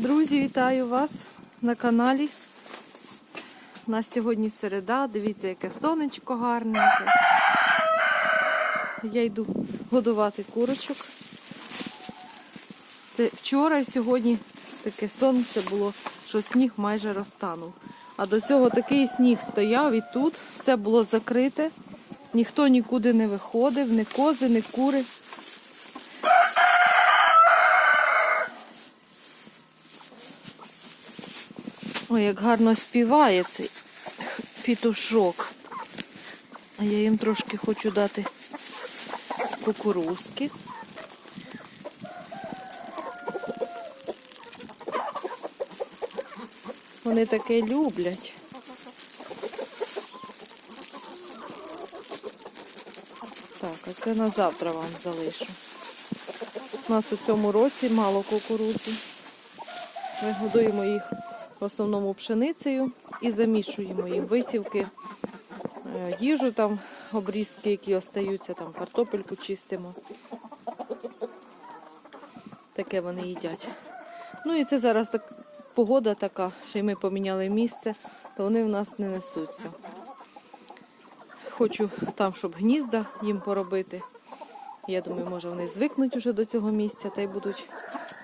Друзі, вітаю вас на каналі. У нас сьогодні середа. Дивіться, яке сонечко гарненьке. Я йду годувати курочок. Це вчора і сьогодні таке сонце було, що сніг майже розтанув. А до цього такий сніг стояв і тут все було закрите. Ніхто нікуди не виходив, ні кози, ні кури. Ой, як гарно співає цей пітушок. А я їм трошки хочу дати кукурузки. Вони таке люблять. Так, а це на завтра вам залишу. У нас у цьому році мало кукурудзи. Ми годуємо їх в основному пшеницею і замішуємо їм висівки, е, їжу там, обрізки, які остаються, там картопельку чистимо. Таке вони їдять. Ну і це зараз так, погода така, що й ми поміняли місце, то вони в нас не несуться. Хочу там, щоб гнізда їм поробити. Я думаю, може вони звикнуть уже до цього місця та й будуть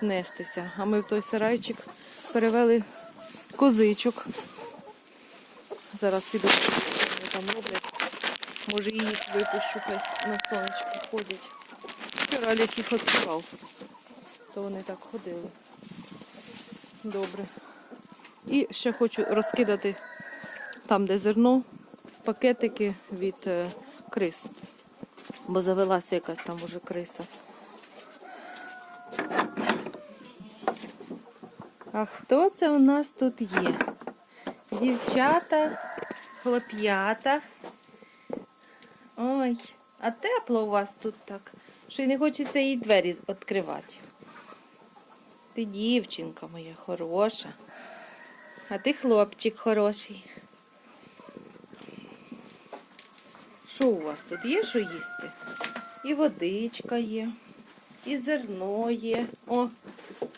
нестися. А ми в той сарайчик перевели козичок. Зараз піду, вони там роблять. Може їх випущу, на сонечко ходять. Вчора Олег їх відкривав, то вони так ходили. Добре. І ще хочу розкидати там, де зерно, пакетики від е, крис. Бо завелася якась там уже криса. А хто це у нас тут є? Дівчата, хлоп'ята. Ой, а тепло у вас тут так, що й не хочеться їй двері відкривати. Ти дівчинка моя хороша. А ти хлопчик хороший. Що у вас тут є, що їсти? І водичка є, і зерно є. О,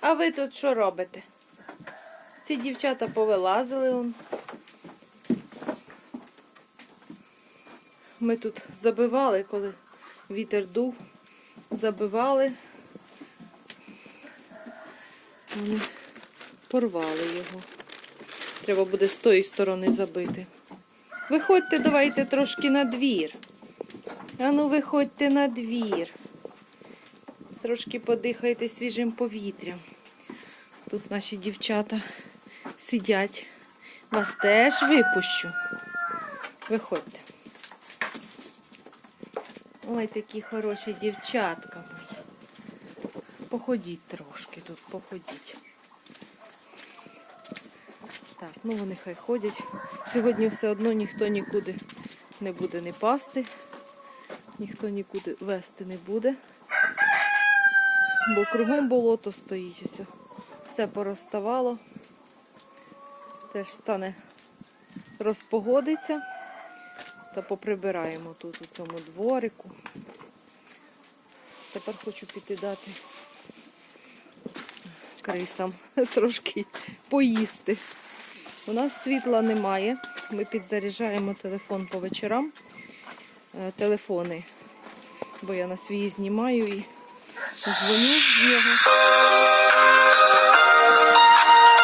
а ви тут що робите? Ці дівчата повилазили. Ми тут забивали, коли вітер дув, забивали. Вони порвали його. Треба буде з тої сторони забити. Виходьте, давайте трошки на двір. А ну, виходьте на двір. Трошки подихайте свіжим повітрям. Тут наші дівчата сидять. Вас теж випущу. Виходьте. Ой, такі хороші дівчатка мої. Походіть трошки тут, походіть. Так, ну вони хай ходять. Сьогодні все одно ніхто нікуди не буде не пасти, ніхто нікуди вести не буде. Бо кругом болото стоїть. Все порозставало. Теж стане розпогодиться. Та поприбираємо тут у цьому дворику. Тепер хочу піти дати крисам трошки поїсти. У нас світла немає. Ми підзаряджаємо телефон по вечорам. Е, Телефони, бо я на свій знімаю і дзвоню з нього.